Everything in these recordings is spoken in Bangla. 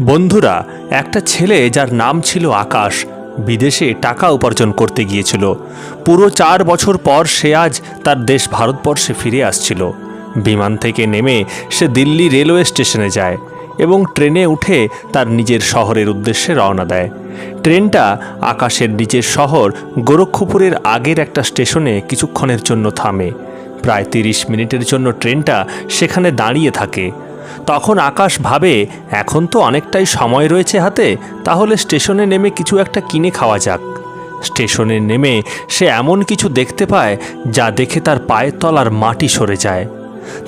বন্ধুরা, একটা ছেলে যার নাম ছিল আকাশ, বিদেশে টাকা উপার্জন করতে গিয়েছিল। পুরো চার বছর পর সে আজ তার দেশ ভারতবর্ষে ফিরে আসছিল। বিমান থেকে নেমে সে দিল্লি রেলওয়ে স্টেশনে যায় এবং ট্রেনে উঠে তার নিজের শহরের উদ্দেশ্যে রওনা দেয়। ট্রেনটা আকাশের নিজের শহর গোরক্ষপুরের আগের একটা স্টেশনে কিছুক্ষণের জন্য থামে। প্রায় তিরিশ মিনিটের জন্য ট্রেনটা সেখানে দাঁড়িয়ে থাকে। তখন আকাশ ভাবে, এখন তো অনেকটাই সময় রয়েছে হাতে, তাহলে স্টেশনে নেমে কিছু একটা কিনে খাওয়া যাক। স্টেশনে নেমে সে এমন কিছু দেখতে পায়, যা দেখে তার পায়ের তলার মাটি সরে যায়।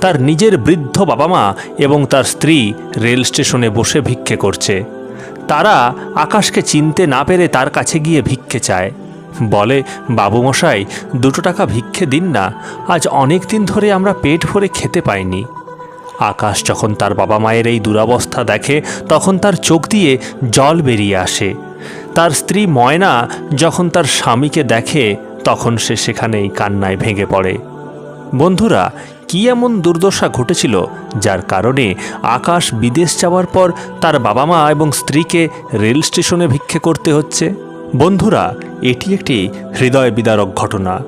তার নিজের বৃদ্ধ বাবা মা এবং তার স্ত্রী রেল স্টেশনে বসে ভিক্ষে করছে। তারা আকাশকে চিনতে না পেরে তার কাছে গিয়ে ভিক্ষে চায়। বলে, বাবুমশাই, দুটো টাকা ভিক্ষে দিন না, আজ অনেক দিন ধরে আমরা পেট ভরে খেতে পাইনি। আকাশ যখন তার বাবা মায়ের এই দুরবস্থা দেখে, তখন তার চোখ দিয়ে জল বেরিয়ে আসে। তার স্ত্রী ময়না যখন তার স্বামীকে দেখে, তখন সে সেখানেই কান্নায় ভেঙে পড়ে। বন্ধুরা, কি এমন দুর্দশা ঘটেছিল যার কারণে আকাশ বিদেশ যাওয়ার পর তার বাবা মা এবং স্ত্রীকে রেল স্টেশনে ভিক্ষে করতে হচ্ছে? বন্ধুরা, এটি একটি হৃদয় বিদারক ঘটনা।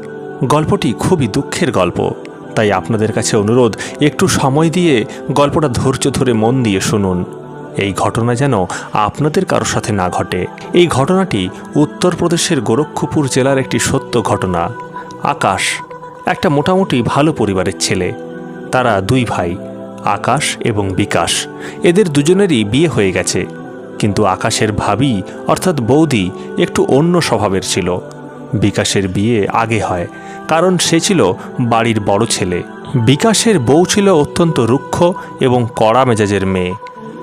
গল্পটি খুবই দুঃখের গল্প। তাই আপনাদের কাছে অনুরোধ, একটু সময় দিয়ে গল্পটা ধৈর্য ধরে মন দিয়ে শুনুন। এই ঘটনা যেন আপনাদের কারও সাথে না ঘটে। এই ঘটনাটি উত্তরপ্রদেশের গোরক্ষপুর জেলার একটি সত্য ঘটনা। আকাশ, একটা মোটামুটি ভালো পরিবারের ছেলে। তারা দুই ভাই, আকাশ এবং বিকাশ। এদের দুজনেরই বিয়ে হয়ে গেছে। কিন্তু আকাশের ভাবি, অর্থাৎ বৌদি, একটু অন্য স্বভাবের ছিল। বিকাশের বিয়ে আগে হয়। কারণ সে ছিল বাড়ির বড় ছেলে। বিকাশের বউ ছিল অত্যন্ত রুক্ষ এবং কড়া মেজাজের মেয়ে।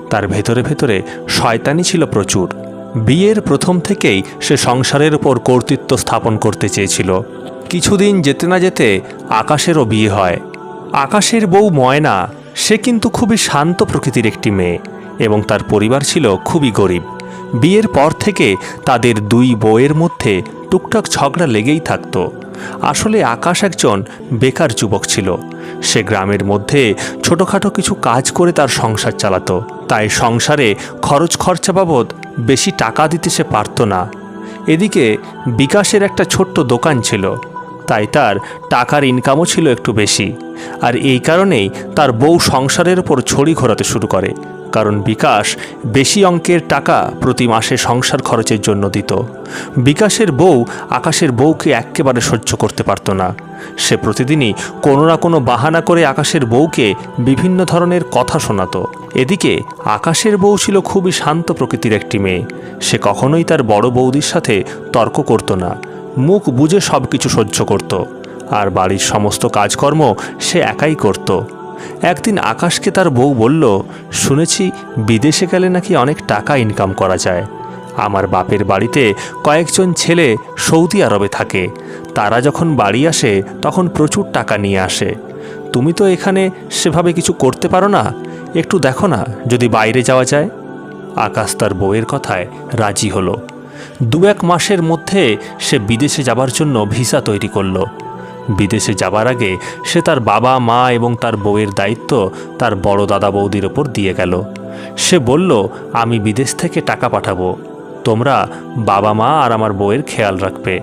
তার ভেতরে ভেতরে শয়তানি ছিল প্রচুর। বিয়ের প্রথম থেকেই সে সংসারের ওপর কর্তৃত্ব স্থাপন করতে চেয়েছিল। কিছুদিন যেতে না যেতে আকাশেরও বিয়ে হয়। আকাশের বউ ময়না, সে কিন্তু খুবই শান্ত প্রকৃতির একটি মেয়ে এবং তার পরিবার ছিল খুবই গরিব। বিয়ের পর থেকে তাদের দুই বউয়ের মধ্যে টুকটাক ঝগড়া লেগেই থাকতো। আসলে আকাশ একজন বেকার যুবক ছিল। সে গ্রামের মধ্যে ছোটোখাটো কিছু কাজ করে তার সংসার চালাতো। তাই সংসারে খরচ খরচা বাবদ বেশি টাকা দিতে সে পারত না। এদিকে বিকাশের একটা ছোট্ট দোকান ছিল। তাই তার টাকার ইনকামও ছিল একটু বেশি। আর এই কারণেই তার বউ সংসারের ওপর ছড়ি ঘোরাতে শুরু করে। কারণ বিকাশ বেশি অঙ্কের টাকা প্রতি মাসে সংসার খরচের জন্য দিত। বিকাশের বউ আকাশের বউকে একেবারে সহ্য করতে পারত না। সে প্রতিদিনই কোনো না কোনো বাহানা করে আকাশের বউকে বিভিন্ন ধরনের কথা শোনাতো। এদিকে আকাশের বউ ছিল খুবই শান্ত প্রকৃতির একটি মেয়ে। সে কখনোই তার বড় বৌদির সাথে তর্ক করত না। মুখ বুঝে সব কিছু সহ্য করত। আর বাড়ির সমস্ত কাজকর্ম সে একাই করত। একদিন আকাশকে তার বউ বলল, শুনেছি বিদেশে গেলে নাকি অনেক টাকা ইনকাম করা যায়। আমার বাপের বাড়িতে কয়েকজন ছেলে সৌদি আরবে থাকে। তারা যখন বাড়ি আসে, তখন প্রচুর টাকা নিয়ে আসে। তুমি তো এখানে সেভাবে কিছু করতে পারো না? একটু দেখো না, যদি বাইরে যাওয়া যায়? আকাশ তার বউয়ের কথায় রাজি হলো। দু এক মাসের মধ্যে সে বিদেশে যাবার জন্য ভিসা তৈরি করল। বিদেশে যাবার আগে সে তার বাবা, মা এবং তার বউয়ের দায়িত্ব তার বড় দাদা বৌদির ওপর দিয়ে গেল। সে বলল, আমি বিদেশ থেকে টাকা পাঠাবো। তোমরা বাবা, মা আর আমার বউয়ের খেয়াল রাখবে।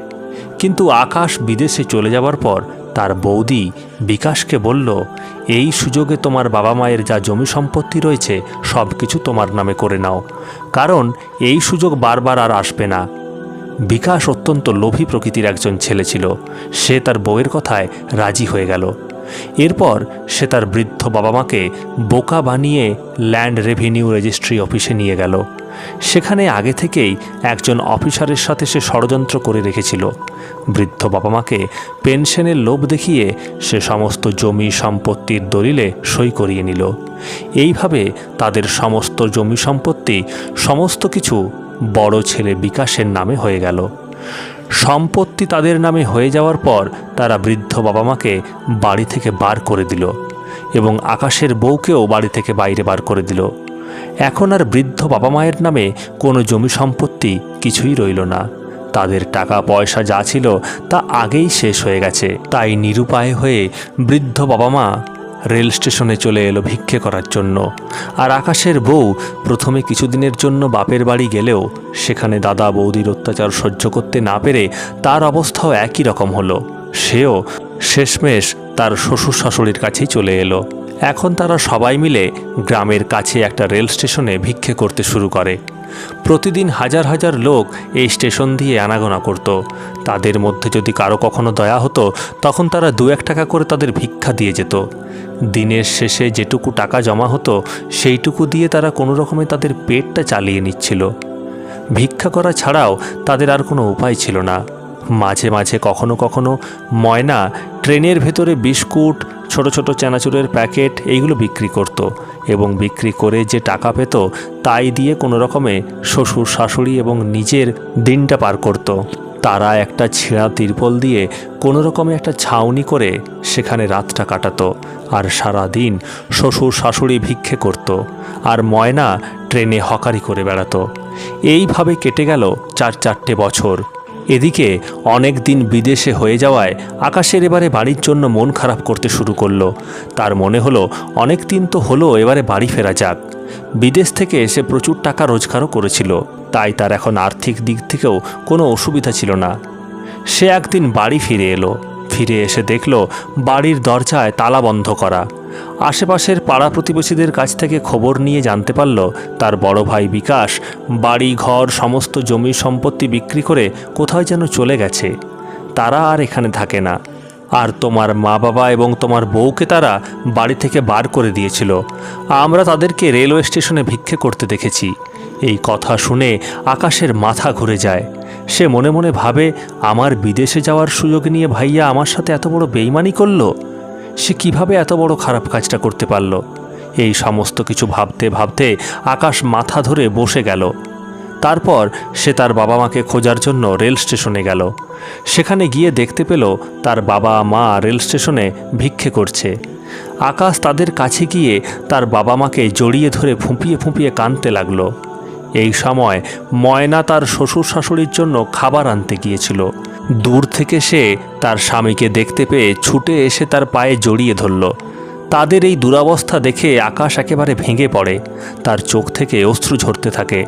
কিন্তু আকাশ বিদেশে চলে যাবার পর তার বৌদি বিকাশকে বলল, এই সুযোগে তোমার বাবা, মায়ের যা জমি সম্পত্তি রয়েছে সব কিছু তোমার নামে করে নাও। কারণ এই সুযোগ বারবার আর আসবে না। বিকাশ অত্যন্ত লোভী প্রকৃতির একজন ছেলে ছিল। সে তার বউয়ের কথায় রাজি হয়ে গেল। এরপর সে তার বৃদ্ধ বাবা মাকে বোকা বানিয়ে ল্যান্ড রেভিনিউ রেজিস্ট্রি অফিসে নিয়ে গেল। সেখানে আগে থেকেই একজন অফিসারের সাথে সে ষড়যন্ত্র করে রেখেছিল। বৃদ্ধ বাবা মাকে পেনশনের লোভ দেখিয়ে সে সমস্ত জমি সম্পত্তির দলিলে সই করিয়ে নিল। এইভাবে তাদের সমস্ত জমি সম্পত্তি, সমস্ত কিছু বড় ছেলে বিকাশের নামে হয়ে গেল। সম্পত্তি তাদের নামে হয়ে যাওয়ার পর তারা বৃদ্ধ বাবা মাকে বাড়ি থেকে বার করে দিল এবং আকাশের বউকেও বাড়ি থেকে বাইরে বার করে দিল। এখন আর বৃদ্ধ বাবা মায়ের নামে কোনো জমি সম্পত্তি কিছুই রইল না। তাদের টাকা পয়সা যা ছিল তা আগেই শেষ হয়ে গেছে। তাই নিরুপায় হয়ে বৃদ্ধ বাবা মা রেল স্টেশনে চলে এলো ভিক্ষে করার জন্য। আর আকাশের বউ প্রথমে কিছুদিনের জন্য বাপের বাড়ি গেলেও সেখানে দাদা বৌদির অত্যাচার সহ্য করতে না পেরে তার অবস্থাও একই রকম হলো। সেও শেষমেশ তার শ্বশুর শাশুড়ির কাছেই চলে এলো। এখন তারা সবাই মিলে গ্রামের কাছে একটা রেল স্টেশনে ভিক্ষে করতে শুরু করে। প্রতিদিন হাজার হাজার লোক এই স্টেশন দিয়ে আনাগোনা করত। তাদের মধ্যে যদি কারও কখনো দয়া হতো, তখন তারা দু এক টাকা করে তাদের ভিক্ষা দিয়ে যেত। দিনের শেষে যেটুকু টাকা জমা হতো, সেইটুকু দিয়ে তারা কোনো রকমে তাদের পেটটা চালিয়ে নিচ্ছিল। ভিক্ষা করা ছাড়াও তাদের আর কোনো উপায় ছিল না। মাঝে মাঝে কখনো কখনো ময়না, ট্রেনের ভেতরে বিস্কুট ছোট ছোট চানাচুরের প্যাকেট এইগুলো বিক্রি করত এবং বিক্রি করে যে টাকা পেত তাই দিয়ে কোনো রকমে শ্বশুর, শাশুড়ি এবং নিজের দিনটা পার করত। তারা একটা ছেঁড়া তিরপল দিয়ে কোনো রকমে একটা ছাউনি করে সেখানে রাতটা কাটাতো আর সারা দিন শ্বশুর, শাশুড়ি ভিক্ষে করত আর ময়না ট্রেনে হকারি করে বেড়াতো। এইভাবে কেটে গেল চার চারটে বছর। এদিকে অনেক দিন বিদেশে হয়ে যাওয়ায় আকাশের এবারে বাড়ির জন্য মন খারাপ করতে শুরু করল। তার মনে হলো, অনেক দিন তো হলো এবারে বাড়ি ফেরা যাক। বিদেশ থেকে এসে প্রচুর টাকা রোজগারও করেছিল, তাই তার এখন আর্থিক দিক থেকেও কোনো অসুবিধা ছিল না। সে একদিন বাড়ি ফিরে এলো। ফিরে এসে দেখল বাড়ির দরজায় তালা বন্ধ করা। আশেপাশের পাড়া প্রতিবেশীদের কাছ থেকে খবর নিয়ে জানতে পারল তার বড় ভাই বিকাশ বাড়ি, ঘর, সমস্ত জমি সম্পত্তি বিক্রি করে কোথায় যেন চলে গেছে। তারা আর এখানে থাকে না। আর তোমার মা বাবা এবং তোমার বউকে তারা বাড়ি থেকে বার করে দিয়েছিল। আমরা তাদেরকে রেলওয়ে স্টেশনে ভিক্ষে করতে দেখেছি। এই কথা শুনে আকাশের মাথা ঘুরে যায়। সে মনে মনে ভাবে, আমার বিদেশে যাওয়ার সুযোগ নিয়ে ভাইয়া আমার সাথে এত বড় বেইমানি করল? সে কীভাবে এত বড় খারাপ কাজটা করতে পারল? এই সমস্ত কিছু ভাবতে ভাবতে আকাশ মাথা ধরে বসে গেল। তারপর সে তার বাবা মাকে খোঁজার জন্য রেল স্টেশনে গেল। সেখানে গিয়ে দেখতে পেল, তার বাবা মা রেল স্টেশনে ভিক্ষে করছে। আকাশ তাদের কাছে গিয়ে তার বাবা মাকে জড়িয়ে ধরে ফুঁপিয়ে ফুঁপিয়ে কাঁদতে লাগল। এই সময় ময়না তার শ্বশুর শাশুড়ির জন্য খাবার আনতে গিয়েছিল। দূর থেকে সে তার স্বামীকে দেখতে পেয়ে ছুটে এসে তার পায়ে জড়িয়ে ধরল। তাদের এই দুরাবস্থা দেখে আকাশ একেবারে ভেঙে পড়ে। তার চোখ থেকে অশ্রু ঝরতে থাকে।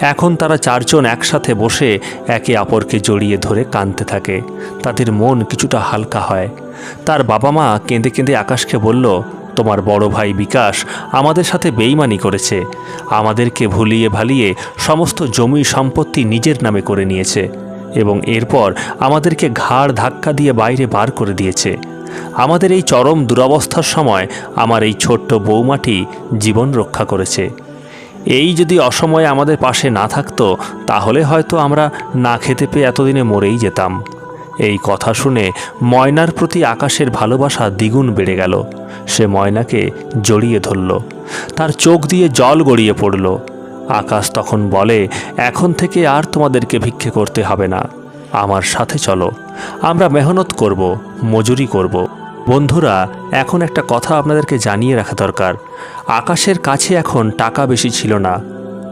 এখন তারা চারজন একসাথে বসে একে অপরকে জড়িয়ে ধরে কাঁদতে থাকে। তাদের মন কিছুটা হালকা হয়। তার বাবা মা কেঁদে কেঁদে আকাশকে বলল তোমার বড় ভাই বিকাশ আমাদের সাথে বেইমানি করেছে। আমাদেরকে ভুলিয়ে ভালিয়ে সমস্ত জমি সম্পত্তি নিজের নামে করে নিয়েছে এবং এরপর আমাদেরকে ঘাড় ধাক্কা দিয়ে বাইরে বার করে দিয়েছে। আমাদের এই চরম দুরবস্থার সময় আমার এই ছোট্ট বৌমাটি জীবন রক্ষা করেছে। এই যদি অসময়ে আমাদের পাশে না থাকতো, তাহলে হয়তো আমরা না খেতে পেয়ে এতদিনে মরেই যেতাম। এই কথা শুনে ময়নার প্রতি আকাশের ভালোবাসা দ্বিগুণ বেড়ে গেল। সে ময়নাকে জড়িয়ে ধরল। তার চোখ দিয়ে জল গড়িয়ে পড়ল। আকাশ তখন বলে, এখন থেকে আর তোমাদেরকে ভিক্ষে করতে হবে না। আমার সাথে চলো। আমরা মেহনত করব, মজুরি করব। বন্ধুরা, এখন একটা কথা আপনাদেরকে জানিয়ে রাখা দরকার। আকাশের কাছে এখন টাকা বেশি ছিল না।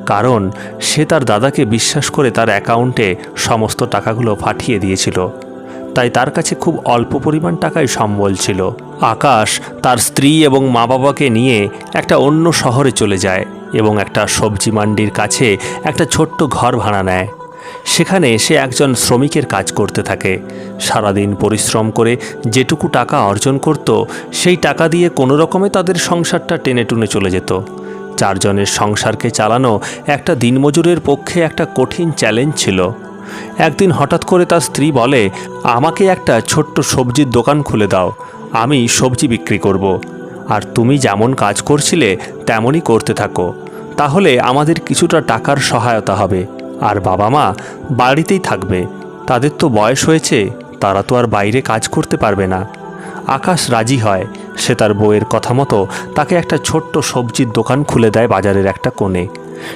কারণ সে তার দাদাকে বিশ্বাস করে তার অ্যাকাউন্টে সমস্ত টাকাগুলো পাঠিয়ে দিয়েছিল। তাই তার কাছে খুব অল্প পরিমাণ টাকাই সম্বল ছিল। আকাশ তার স্ত্রী এবং মা বাবাকে নিয়ে একটা অন্য শহরে চলে যায় এবং একটা সবজি মান্ডির কাছে একটা ছোট্ট ঘর ভাড়া নেয়। সেখানে সে একজন শ্রমিকের কাজ করতে থাকে। সারাদিন পরিশ্রম করে যেটুকু টাকা অর্জন করত, সেই টাকা দিয়ে কোনো রকমে তাদের সংসারটা টেনে টুনে চলে যেত। চারজনের সংসারকে চালানো একটা দিনমজুরের পক্ষে একটা কঠিন চ্যালেঞ্জ ছিল। একদিন হঠাৎ করে তার স্ত্রী বলে, আমাকে একটা ছোট্ট সবজির দোকান খুলে দাও, আমি সবজি বিক্রি করব। আর তুমি যেমন কাজ করছিলে, তেমনই করতে থাকো। তাহলে আমাদের কিছুটা টাকার সহায়তা হবে। আর বাবা মা বাড়িতেই থাকবে। তাদের তো বয়স হয়েছে, তারা তো আর বাইরে কাজ করতে পারবে না। আকাশ রাজি হয়। সে তার বউয়ের কথা মতো তাকে একটা ছোট্ট সবজির দোকান খুলে দেয় বাজারের একটা কোণে।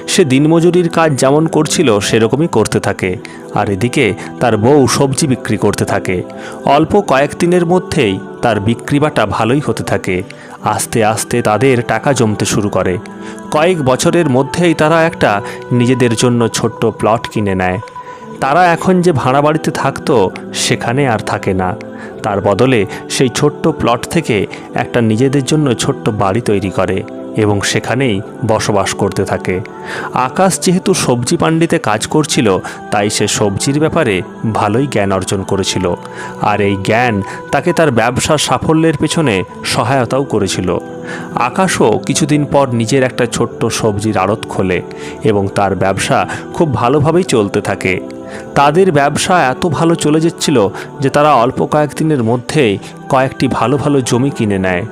সে দিনমজুরির কাজ যেমন করছিল, সেরকমই করতে থাকে। আর এদিকে তার বউ সবজি বিক্রি করতে থাকে। অল্প কয়েক দিনের মধ্যেই তার বিক্রি বাটা ভালোই হতে থাকে। আস্তে আস্তে তাদের টাকা জমতে শুরু করে। কয়েক বছরের মধ্যেই তারা একটা নিজেদের জন্য ছোট্ট প্লট কিনে নেয়। তারা এখন যে ভাড়া বাড়িতে থাকতো, সেখানে আর থাকে না। তার বদলে সেই ছোট্ট প্লট থেকে একটা নিজেদের জন্য ছোট্ট বাড়ি তৈরি করে। এবং সেখানেই বসবাস করতে থাকে। আকাশ যেহেতু সবজি পাণ্ডিতে কাজ করছিল, তাই সে সবজির ব্যাপারে ভালোই জ্ঞান অর্জন করেছিল। আর এই জ্ঞান তাকে তার ব্যবসার সাফল্যের পেছনে সহায়তাও করেছিল। আকাশও কিছুদিন পর নিজের একটা ছোট্ট সবজির আড়ত খোলে এবং তার ব্যবসা খুব ভালোভাবেই চলতে থাকে। তাদের ব্যবসা এত ভালো চলে যাচ্ছিল যে তারা অল্প কয়েকদিনের মধ্যেই কয়েকটি ভালো ভালো জমি কিনে নেয়।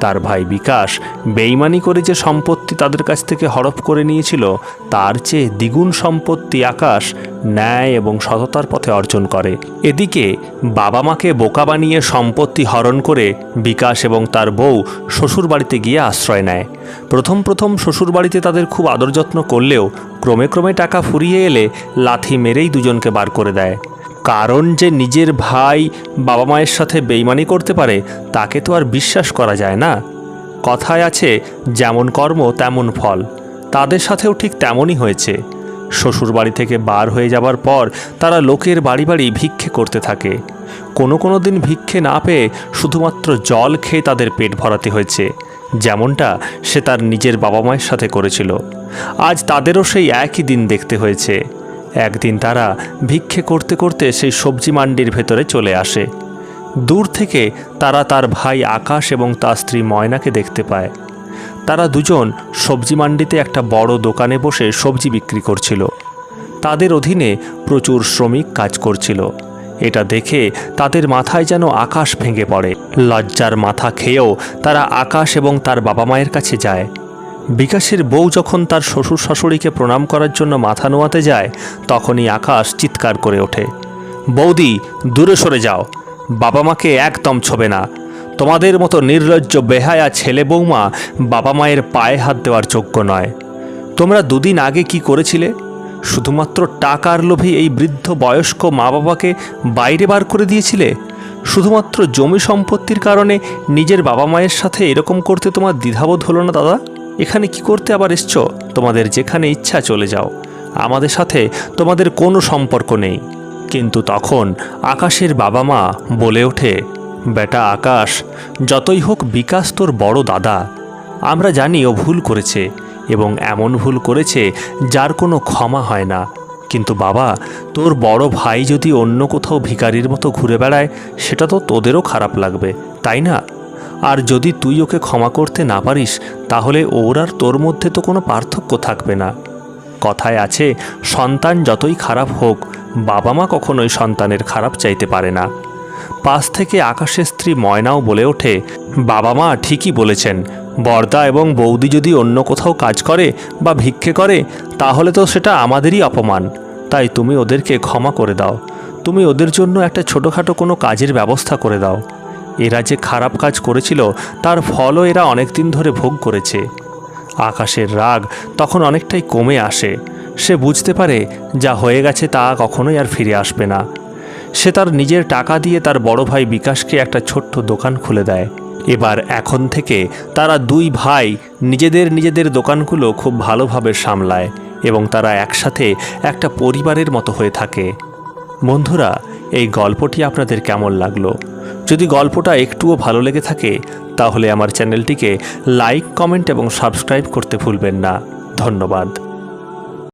তার ভাই বিকাশ বেইমানি করে যে সম্পত্তি তাদের কাছ থেকে হড়প করে নিয়েছিল, তার চেয়ে দ্বিগুণ সম্পত্তি আকাশ ন্যায় এবং সততার পথে অর্জন করে। এদিকে বাবা মাকে বোকা বানিয়ে সম্পত্তি হরণ করে বিকাশ এবং তার বউ শ্বশুর বাড়িতে গিয়ে আশ্রয় নেয়। প্রথম প্রথম শ্বশুর বাড়িতে তাদের খুব আদর যত্ন করলেও ক্রমে ক্রমে টাকা ফুরিয়ে এলে লাথি মেরেই দুজনকে বার করে দেয়। কারণ যে নিজের ভাই বাবা মায়ের সাথে বেইমানি করতে পারে, তাকে তো আর বিশ্বাস করা যায় না। কথায় আছে, যেমন কর্ম, তেমন ফল। তাদের সাথেও ঠিক তেমনই হয়েছে। শ্বশুর বাড়ি থেকে বার হয়ে যাবার পর তারা লোকের বাড়ি বাড়ি ভিক্ষে করতে থাকে। কোনো কোনো দিন ভিক্ষে না পেয়ে শুধুমাত্র জল খেয়ে তাদের পেট ভরাতে হয়েছে। যেমনটা সে তার নিজের বাবা মায়ের সাথে করেছিল। আজ তাদেরও সেই একই দিন দেখতে হয়েছে। একদিন তারা ভিক্ষে করতে করতে সেই সবজি মান্ডির ভেতরে চলে আসে। দূর থেকে তারা তার ভাই আকাশ এবং তার স্ত্রী ময়নাকে দেখতে পায়। তারা দুজন সবজি মান্ডিতে একটা বড় দোকানে বসে সবজি বিক্রি করছিল। তাদের অধীনে প্রচুর শ্রমিক কাজ করছিল। এটা দেখে তাদের মাথায় যেন আকাশ ভেঙে পড়ে। লজ্জার মাথা খেয়েও তারা আকাশ এবং তার বাবা মায়ের কাছে যায়। বিকাশের বউ যখন তার শ্বশুর শাশুড়িকে প্রণাম করার জন্য মাথা নোয়াতে যায়, তখনই আকাশ চিৎকার করে ওঠে। বৌদি, দূরে সরে যাও। বাবা মাকে একদম ছবে না। তোমাদের মতো নির্লজ্জ, বেহায়া ছেলে বৌমা বাবা মায়ের পায়ে হাত দেওয়ার যোগ্য নয়। তোমরা দুদিন আগে কি করেছিলে? শুধুমাত্র টাকার লোভে এই বৃদ্ধ বয়স্ক মা বাবাকে বাইরে বার করে দিয়েছিলে? শুধুমাত্র জমি সম্পত্তির কারণে নিজের বাবা মায়ের সাথে এরকম করতে তোমার দ্বিধাবোধ হলো না, দাদা? এখানে কি করতে আবার এসছো? তোমাদের যেখানে ইচ্ছা চলে যাও। আমাদের সাথে তোমাদের কোনো সম্পর্ক নেই। কিন্তু তখন আকাশের বাবা মা বলে ওঠে, বেটা আকাশ, যতই হোক বিকাশ তোর বড় দাদা। আমরা জানি ও ভুল করেছে এবং এমন ভুল করেছে যার কোনো ক্ষমা হয় না। কিন্তু বাবা, তোর বড় ভাই যদি অন্য কোথাও ভিখারির মতো ঘুরে বেড়ায়, সেটা তো তোদেরও খারাপ লাগবে, তাই না? আর যদি তুই ওকে ক্ষমা করতে না পারিস, তাহলে ওর আর তোর মধ্যে তো কোনো পার্থক্য থাকবে না। কথায় আছে, সন্তান যতই খারাপ হোক, বাবা মা কখনোই সন্তানের খারাপ চাইতে পারে না। পাশ থেকে আকাশের স্ত্রী ময়নাও বলে ওঠে, বাবা মা ঠিকই বলেছেন, বর্দা এবং বৌদি যদি অন্য কোথাও কাজ করে বা ভিক্ষে করে, তাহলে তো সেটা আমাদেরই অপমান। তাই তুমি ওদেরকে ক্ষমা করে দাও। তুমি ওদের জন্য একটা ছোটোখাটো কোনো কাজের ব্যবস্থা করে দাও। এরা যে খারাপ কাজ করেছিল, তার ফলও এরা অনেক দিন ধরে ভোগ করেছে। আকাশের রাগ তখন অনেকটাই কমে আসে। সে বুঝতে পারে, যা হয়ে গেছে তা কখনোই আর ফিরে আসবে না। সে তার নিজের টাকা দিয়ে তার বড় ভাই বিকাশকে একটা ছোট্ট দোকান খুলে দেয়। এবার এখন থেকে তারা দুই ভাই নিজেদের নিজেদের দোকানগুলো খুব ভালোভাবে সামলায় এবং তারা একসাথে একটা পরিবারের মতো হয়ে থাকে। বন্ধুরা, এই গল্পটি আপনাদের কেমন লাগল? যদি গল্পটা একটুও ভালো লেগে থাকে, তাহলে আমার চ্যানেলটিকে লাইক, কমেন্ট এবং সাবস্ক্রাইব করতে ভুলবেন না। ধন্যবাদ।